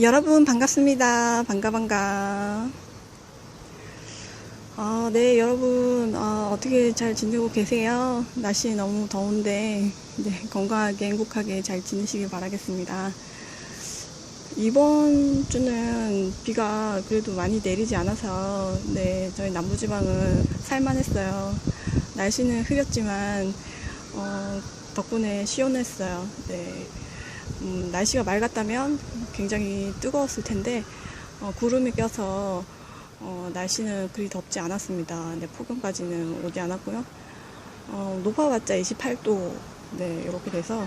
여러분 반갑습니다. 반가 반가. 아, 네 여러분 아, 어떻게 잘 지내고 계세요? 날씨 너무 더운데 네, 건강하게 행복하게 잘 지내시길 바라겠습니다. 이번 주는 비가 그래도 많이 내리지 않아서 네 저희 남부지방은 살만했어요. 날씨는 흐렸지만 어, 덕분에 시원했어요. 네. 음, 날씨가 맑았다면 굉장히 뜨거웠을 텐데 어, 구름이 껴서 어, 날씨는 그리 덥지 않았습니다. 네, 폭염까지는 오지 않았고요. 어, 높아봤자 28도 네, 이렇게 돼서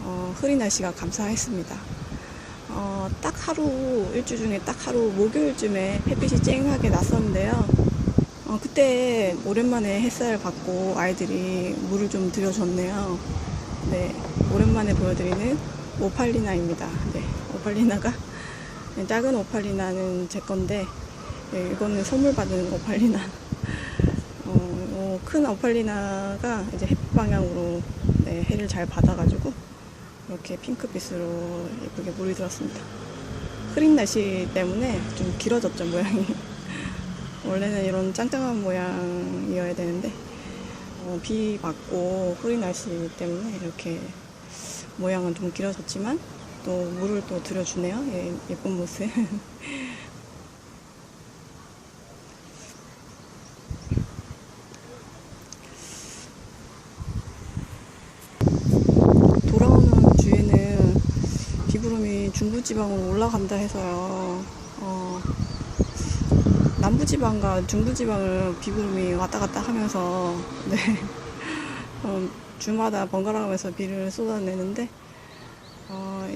어, 흐린 날씨가 감사했습니다. 어, 딱 하루 일주 중에 딱 하루 목요일쯤에 햇빛이 쨍하게 났었는데요. 어, 그때 오랜만에 햇살 받고 아이들이 물을 좀 들여줬네요. 네, 오랜만에 보여드리는 오팔리나입니다. 네, 오팔리나가 네, 작은 오팔리나는 제 건데 네, 이거는 선물 받은 오팔리나. 어, 어, 큰 오팔리나가 이제 햇빛 방향으로 네, 해를 잘 받아가지고 이렇게 핑크빛으로 예쁘게 물이 들었습니다. 흐린 날씨 때문에 좀 길어졌죠 모양이. 원래는 이런 짱짱한 모양이어야 되는데 어, 비 맞고 흐린 날씨 때문에 이렇게 모양은 좀 길어졌지만 또 물을 또 들여주네요. 예, 예쁜 모습. 돌아오는 주에는 비구름이 중부지방으로 올라간다 해서요. 어, 남부지방과 중부지방을 비구름이 왔다 갔다 하면서 네. 어, 주마다 번갈아 가면서 비를 쏟아내는데 어,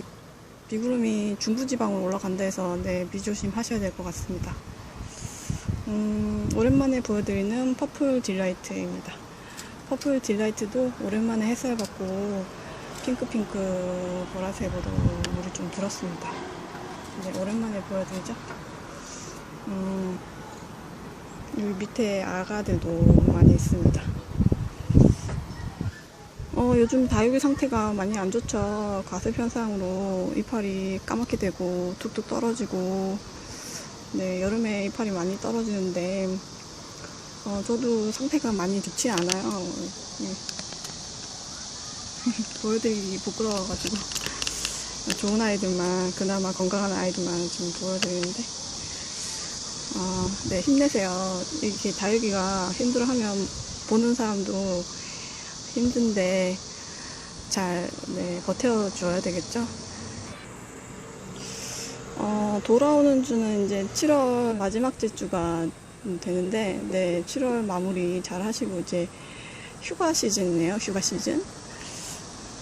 비구름이 중부지방으로 올라간다 해서 네, 비 조심하셔야 될 것 같습니다. 음, 오랜만에 보여드리는 퍼플 딜라이트입니다. 퍼플 딜라이트도 오랜만에 햇살 받고 핑크핑크 보라색으로 물이 좀 들었습니다. 네, 오랜만에 보여드리죠. 음, 여기 밑에 아가들도 많이 있습니다. 어, 요즘 다육이 상태가 많이 안 좋죠. 가습 현상으로 이파리 까맣게 되고 툭툭 떨어지고 네, 여름에 이파리 많이 떨어지는데 어, 저도 상태가 많이 좋지 않아요. 네. 보여드리기 부끄러워가지고 좋은 아이들만 그나마 건강한 아이들만 좀 보여드리는데 어, 네 힘내세요. 이렇게 다육이가 힘들어하면 보는 사람도 힘든데 잘 네, 버텨줘야 되겠죠. 어, 돌아오는 주는 이제 7월 마지막 주가 되는데, 네, 7월 마무리 잘 하시고 이제 휴가 시즌이네요. 휴가 시즌.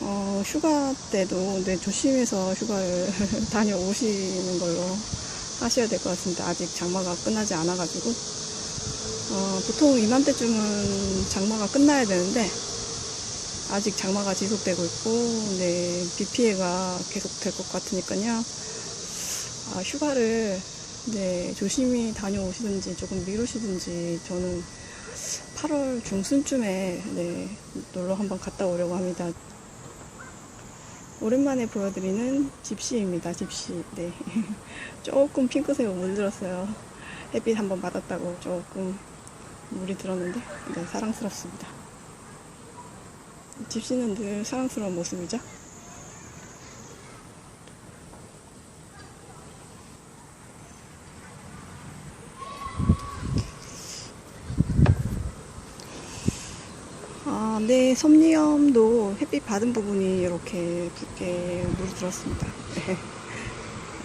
어, 휴가 때도 네, 조심해서 휴가를 다녀오시는 걸로 하셔야 될 것 같습니다. 아직 장마가 끝나지 않아가지고. 어, 보통 이맘때쯤은 장마가 끝나야 되는데, 아직 장마가 지속되고 있고, 네, 비 피해가 계속 될 것 같으니까요. 아, 휴가를 네, 조심히 다녀오시든지 조금 미루시든지 저는 8월 중순쯤에 네, 놀러 한번 갔다 오려고 합니다. 오랜만에 보여드리는 집시입니다. 집시. 네. 조금 핑크색으로 물들었어요. 햇빛 한번 받았다고 조금 물이 들었는데 네, 사랑스럽습니다. 집시는 늘 사랑스러운 모습이죠. 아, 네, 섭리염도 햇빛 받은 부분이 이렇게 붉게 물이 들었습니다. 네,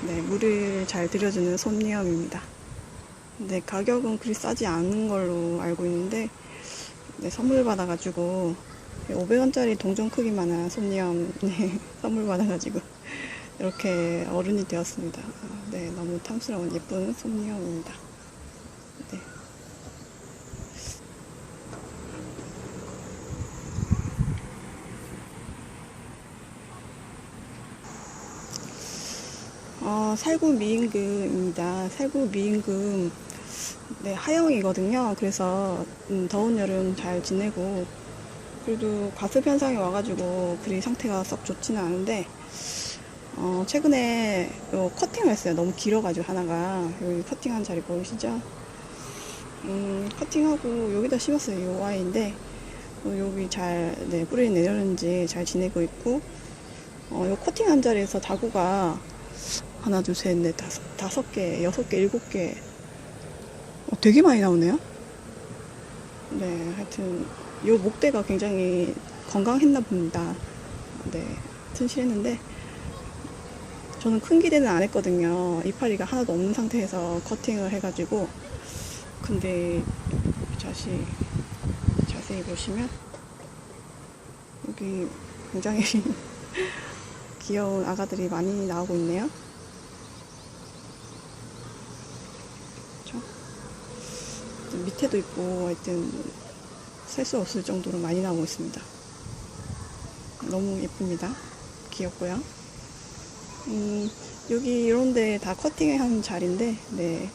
네, 물을 잘 들여주는 섭리염입니다. 네, 가격은 그리 싸지 않은 걸로 알고 있는데, 네, 선물 받아가지고, 500원짜리 동전 크기만한 섭리염, 네, 선물 받아가지고, 이렇게 어른이 되었습니다. 아, 네, 너무 탐스러운 예쁜 섭리염입니다. 네. 어, 살구 미임금입니다. 살구 미임금 네, 하영이거든요. 그래서 음, 더운 여름 잘 지내고 그래도 과습 현상이 와가지고 그리 상태가 썩 좋지는 않은데 어, 최근에 요 커팅을 했어요. 너무 길어가지고 하나가. 여기 커팅한 자리 보이시죠? 음, 커팅하고 여기다 심었어요. 요 아이인데, 어, 여기 잘, 네, 뿌리 내렸는지 잘 지내고 있고, 어, 요 커팅한 자리에서 다구가 하나, 둘, 셋, 넷, 다섯, 다섯 개, 여섯 개, 일곱 개. 어, 되게 많이 나오네요. 네, 하여튼, 요 목대가 굉장히 건강했나 봅니다. 네, 튼실했는데, 저는 큰 기대는 안 했거든요. 이파리가 하나도 없는 상태에서 커팅을 해가지고. 근데, 자세히, 자세히 보시면, 여기 굉장히 귀여운 아가들이 많이 나오고 있네요. 그쵸? 밑에도 있고, 하여튼, 셀 수 없을 정도로 많이 나오고 있습니다. 너무 예쁩니다. 귀엽고요. 음, 여기 이런데 다 커팅한 자리인데, 네.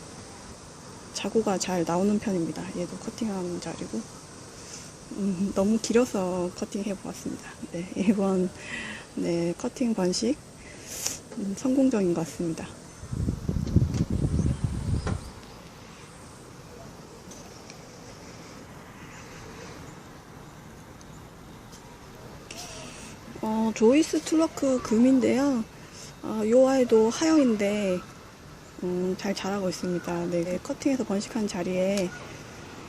자구가 잘 나오는 편입니다. 얘도 커팅한 자리고. 음, 너무 길어서 커팅해 보았습니다. 네, 이번, 네, 커팅 번식, 음, 성공적인 것 같습니다. 어, 조이스 툴러크 금인데요. 어, 요 아이도 하영인데, 음, 잘 자라고 있습니다. 네, 커팅해서 번식한 자리에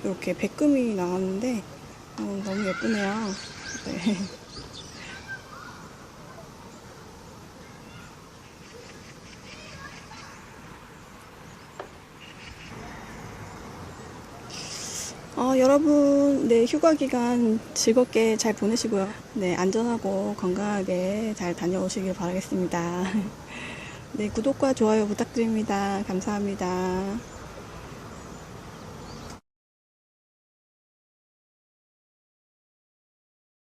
이렇게 백금이 나왔는데, 어, 너무 예쁘네요. 네. 어, 여러분, 네, 휴가 기간 즐겁게 잘 보내시고요. 네, 안전하고 건강하게 잘 다녀오시길 바라겠습니다. 네, 구독과 좋아요 부탁드립니다. 감사합니다.